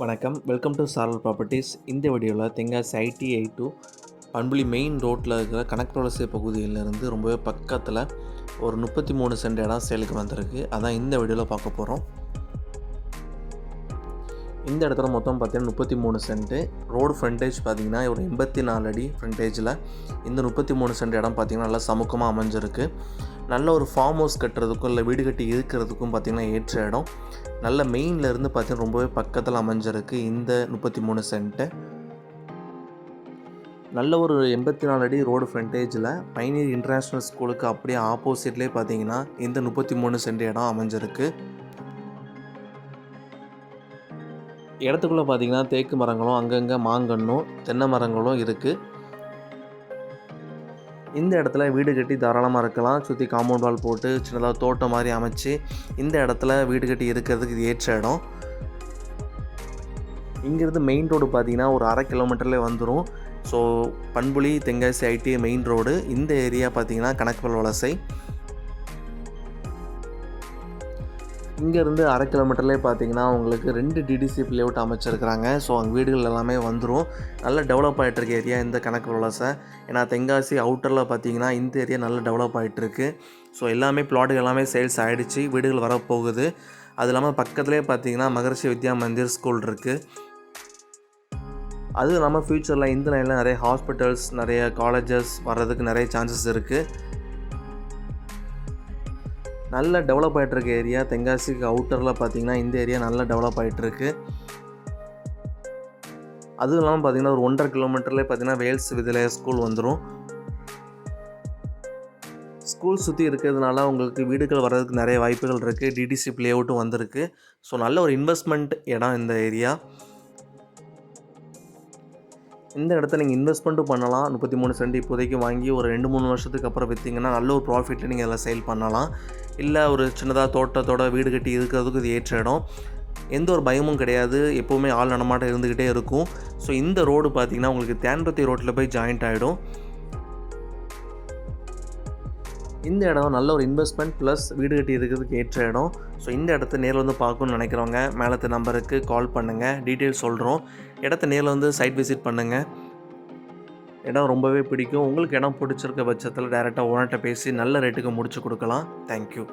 வணக்கம். Welcome to சாரல் properties இந்த வீடியோவில் தென்காசி ஐடி ஐ டூ பண்புலி மெயின் ரோட்டில் இருக்கிற கணக்கரோலசை பகுதியிலேருந்து ரொம்பவே பக்கத்தில் ஒரு முப்பத்தி மூணு சென்ட் இடம் சேலுக்கு வந்திருக்கு. அதான் இந்த வீடியோவில் பார்க்க போகிறோம் இந்த இடத்துல மொத்தம் பார்த்தீங்கன்னா முப்பத்தி மூணு சென்ட்டு. ரோடு ஃப்ரண்டேஜ் பார்த்திங்கன்னா ஒரு எண்பத்தி நாலு அடி ஃப்ரண்டேஜில் இந்த முப்பத்தி மூணு சென்ட் இடம் பார்த்திங்கன்னா நல்லா சமூகமாக அமைஞ்சிருக்கு. நல்ல ஒரு ஃபார்ம் ஹவுஸ் கட்டுறதுக்கும் இல்லை வீடு கட்டி இருக்கிறதுக்கும் பார்த்திங்கன்னா ஏற்ற இடம். நல்ல மெயினில் இருந்து பார்த்தீங்கன்னா ரொம்பவே பக்கத்தில் அமைஞ்சிருக்கு இந்த முப்பத்தி மூணு சென்ட்டு. நல்ல ஒரு எண்பத்தி நாலு அடி ரோடு ஃப்ரண்டேஜில் பைனீர் இன்டர்நேஷ்னல் ஸ்கூலுக்கு அப்படியே ஆப்போசிட்லேயே பார்த்தீங்கன்னா இந்த முப்பத்தி மூணு சென்ட் இடம் அமைஞ்சிருக்கு. இடத்துக்குள்ளே பார்த்தீங்கன்னா தேக்கு மரங்களும் அங்கங்கே மாங்கன்னும் தென்னை மரங்களும் இருக்குது இந்த இடத்துல வீடு கட்டி தாராளமாக இருக்கலாம். சுற்றி காம்பவுண்ட் வால் போட்டு சின்னதாக தோட்டம் மாதிரி அமைச்சு இந்த இடத்துல வீடு கட்டி இருக்கிறதுக்கு இது ஏற்ற இடம். இங்கேருந்து மெயின் ரோடு பார்த்தீங்கன்னா ஒரு அரை கிலோமீட்டர்லேயே வந்துடும் so Panpuli Tenkasi IT main road இந்த ஏரியா பார்த்தீங்கன்னா கணக்குவல் வலசை. இங்கேருந்து அரை கிலோமீட்டர்லேயே பார்த்தீங்கன்னா உங்களுக்கு ரெண்டு டிடிசி லேஅவுட் அமைச்சிருக்கிறாங்க. ஸோ அங்கே வீடுகள் எல்லாமே வந்துடும் நல்லா டெவலப் ஆகிட்டுருக்கு ஏரியா இந்த கணக்கு விளாசை ஏன்னா தென்காசி அவுட்டரில் பார்த்தீங்கன்னா இந்த ஏரியா நல்லா டெவலப் ஆகிட்டுருக்கு ஸோ எல்லாமே பிளாட்டுகள் எல்லாமே சேல்ஸ் ஆகிடுச்சு வீடுகள் வரப்போகுது. அது இல்லாமல் பக்கத்துலேயே பார்த்தீங்கன்னா மகர்ஷி வித்யா மந்திர் ஸ்கூல் இருக்குது அதுவும் இல்லாமல் ஃப்யூச்சரில் இந்த லைனில் நிறைய ஹாஸ்பிட்டல்ஸ் நிறைய காலேஜஸ் வர்றதுக்கு நிறைய சான்சஸ் இருக்குது நல்ல டெவலப் ஆகிட்டுருக்க ஏரியா தென்காசிக்கு அவுட்டரில் பார்த்தீங்கன்னா இந்த ஏரியா நல்லா டெவலப் ஆகிட்டுருக்கு அதுவும் இல்லாமல் பார்த்திங்கன்னா ஒரு ஒன்றரை கிலோமீட்டர்லேயே பார்த்தீங்கன்னா வேல்ஸ் விதிலய ஸ்கூல் வந்துடும் ஸ்கூல் சுற்றி இருக்கிறதுனால உங்களுக்கு வீடுகள் வர்றதுக்கு நிறைய வாய்ப்புகள் இருக்குது டிடிசி லேஅவுட்டும் வந்திருக்கு. ஸோ நல்ல ஒரு இன்வெஸ்ட்மெண்ட் இடம் இந்த ஏரியா இந்த இடத்த நீங்கள் இன்வெஸ்ட்மெண்ட்டும் பண்ணலாம். முப்பத்தி மூணு சென்ட் இப்போதைக்கு வாங்கி ஒரு ரெண்டு மூணு வருஷத்துக்கு அப்புறம் விற்றீங்கன்னா நல்ல ஒரு ப்ராஃபிட்டில் நீங்கள் அதில் சேல் பண்ணலாம். இல்லை ஒரு சின்னதாக தோட்டத்தோட வீடு கட்டி இருக்கிறதுக்கு இது ஏற்ற இடம். எந்த ஒரு பயமும் கிடையாது. எப்போவுமே ஆள் நடமாட்டம் இருந்துக்கிட்டே இருக்கும். ஸோ இந்த ரோடு பார்த்தீங்கன்னா உங்களுக்கு தேன்பத்தி ரோட்டில் போய் ஜாயிண்ட் ஆகிடும் இந்த இடம் நல்ல ஒரு இன்வெஸ்ட்மெண்ட் ப்ளஸ் வீடு கட்டி இருக்கிறதுக்கு ஏற்ற இடம். ஸோ இந்த இடத்த நேரில் வந்து பார்க்கணும்னு நினைக்கிறவங்க மேலத்து நம்பருக்கு கால் பண்ணுங்கள் டீட்டெயில்ஸ் சொல்கிறோம் இடத்த நேரில் வந்து சைட் விசிட் பண்ணுங்கள் இடம் ரொம்பவே பிடிக்கும். உங்களுக்கு இடம் பிடிச்சிருக்க பட்சத்தில் டேரெக்டாக ஓனர்கிட்ட பேசி நல்ல ரேட்டுக்கு முடிச்சு கொடுக்கலாம். தேங்க்யூ